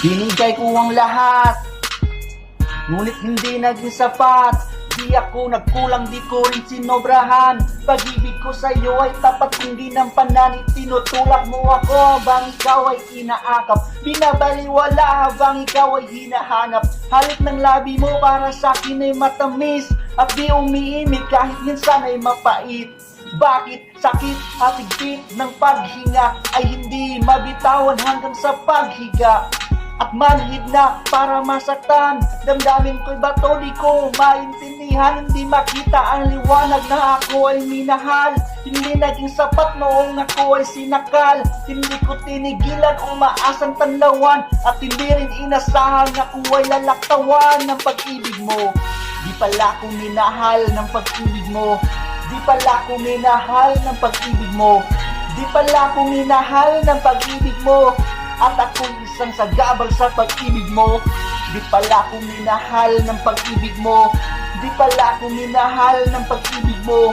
Binigay ko ang lahat. Ngunit hindi naging sapat. Di ako nagkulang, di ko rin sinobrahan. Pag-ibig ko sa'yo ay tapat Hindi ng pananit. Tinutulak mo ako habang ikaw ay inaakap. Binabaliwala habang ikaw ay hinahanap. Halik ng labi mo para sa akin ay matamis. At di umiimik kahit minsan ay mapait. Bakit sakit at higpit ng paghinga ay hindi mabitawan hanggang sa paghiga? At manhid na para masaktan. Damdamin ko'y bato di ko. Maintindihan Hindi makita ang liwanag na ako ay minahal. Hindi naging sapat noong ako ay sinakal. Hindi ko tinigilan umaasang tanlawan At hindi rin inasahan na ako ay lalaktawan ng pag-ibig mo. Di pala ko minahal ng pag-ibig mo. Di pala ko minahal ng pag-ibig mo. Di pala ko minahal ng pag-ibig mo At ako isang sagabal sa pag-ibig mo. Di pala ko minahal ng pag-ibig mo. Di pala ko minahal ng pag-ibig mo.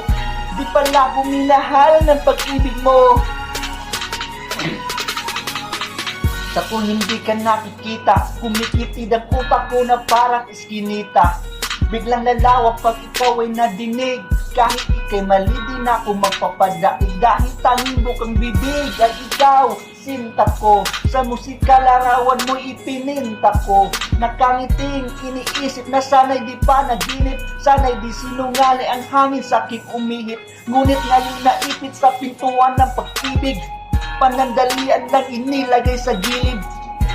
Di pala ko minahal ng pag-ibig mo. Sa kung hindi ka nakikita Kumikitid ang utak ko na parang iskinita Biglang lalawak pag ikaw ay nadinig. Kahit ikay mali din ako magpapadaig Dahil tanging bukang bibig at ikaw Sinta ko. Sa musika larawan mo ipininta ko. Nakangiting iniisip na sana'y di pa naginip. Sana'y di sinungali ang hangin sa aking umihip. Ngunit ngayon naipit sa pintuan ng pag-ibig. Panandalian lang inilagay sa gilid.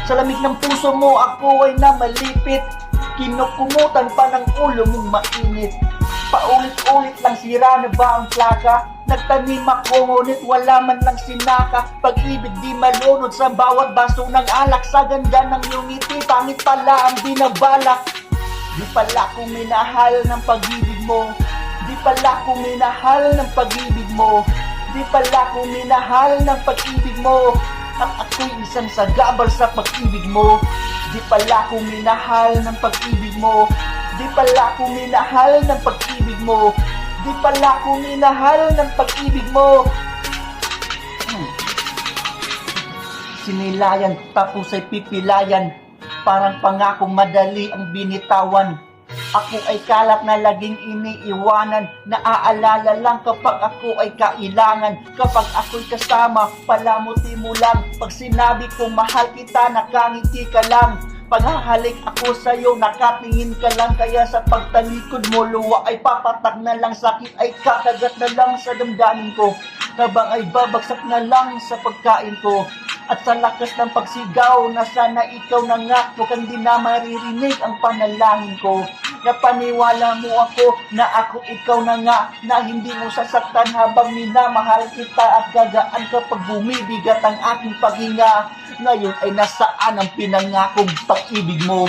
Sa lamig ng puso mo ako ay namalipit Kinukumutan pa ng ulo mong mainit. Paulit-ulit lang sira na ba ang plaka Nagtanim ako ngunit wala man lang sinaka. Pag-ibig di malunod sa bawat baso ng alak. Sa ganda ng iyong ngiti pangit pala ang binabalak. Di pala ko minahal ng pag-ibig mo. Di pala ko minahal ng pag-ibig mo. Di pala ko minahal ng pag-ibig mo. At ako'y isang sagabal sa pag-ibig mo Di pala ko minahal ng pag-ibig mo. Di pala ko minahal ng pag-ibig mo. Di pala ko minahal ng pag-ibig mo. Hmm. Sinilayan tapos ay pipilayan. Parang pangakong madali ang binitawan Ako ay kalap na laging iniiwanan. Naaalala lang kapag ako ay kailangan. Kapag ako'y kasama, palamuti mo lang. Pag sinabi kong mahal kita, nakangiti ka lang. Paghahalik ako sa'yo, nakatingin ka lang. Kaya sa pagtalikod mo, luwa ay papatak na lang. Sakit ay kakagat na lang sa damdamin ko. Habang ay babagsak na lang sa pagkain ko. At sa lakas ng pagsigaw na sana ikaw na nga. Huwag kang di na maririnig ang panalangin ko Napaniwala mo ako na ako ikaw na nga Na hindi mo sasaktan habang minamahal kita At gagaan kapag bumibigat ang aking paghinga. Ngayon ay nasaan ang pinangakong pag-ibig mo?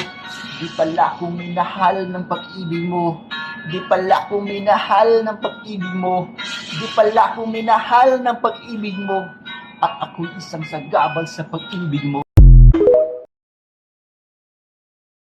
Di pala ko minahal ng pag-ibig mo. Di pala ko minahal ng pag-ibig mo. Di pala ko minahal ng pag-ibig mo. At ako'y isang sagabal sa pag-ibig mo.